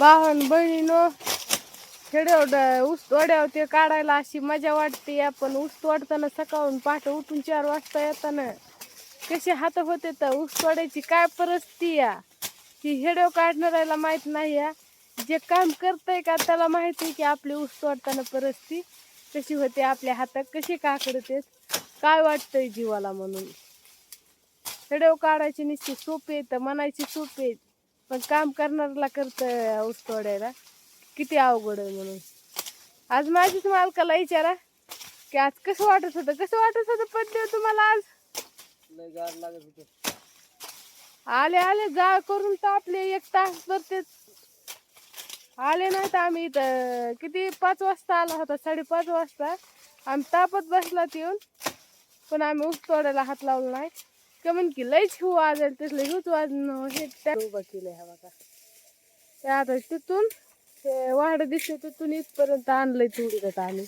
भावन बहिणीनो खेड्यावर ऊस तोड्यावर ते काढायला अशी मजा वाटते. आपण ऊस तोडताना सकाळून पहाटे उठून चार वाजता येताना कसे हात होते तर ऊस तोडायची काय परिस्थिती या? की हेड्याव काढणाऱ्याला माहीत नाही या. जे काम करतंय का त्याला माहिती की आपली ऊस तोडताना परिस्थिती कशी होते आपल्या हातात कशी काकडते काय वाटतंय जीवाला म्हणून. हेडव काढायची निश्चित सोपे तर म्हणायची सोपे आहे. पण काम करणाऱ्याला करतं ऊस तोडायला. किती अवघड आहे म्हणून. आज माझीच मालकाला विचारा की आज कसं वाटत होतं? कसं वाटत होतं पडले तुम्हाला आज? लय गार लागत होते. आले आले जा करून तापले एक तास भर तेच आले नाही तर आम्ही इथं. किती पाच वाजता आला होता? साडेपाच वाजता. आम्ही तापत बसलात येऊन. पण आम्ही ऊस तोडायला हात लावला नाही. का म्हण की लयच हिव वाजेल तसलं हिवच वाजणं. हे त्या उभा केलंय हा बघा. ते आता तिथून ते वाढ दिसते तिथून इथपर्यंत आणलंय तुडीत आम्ही.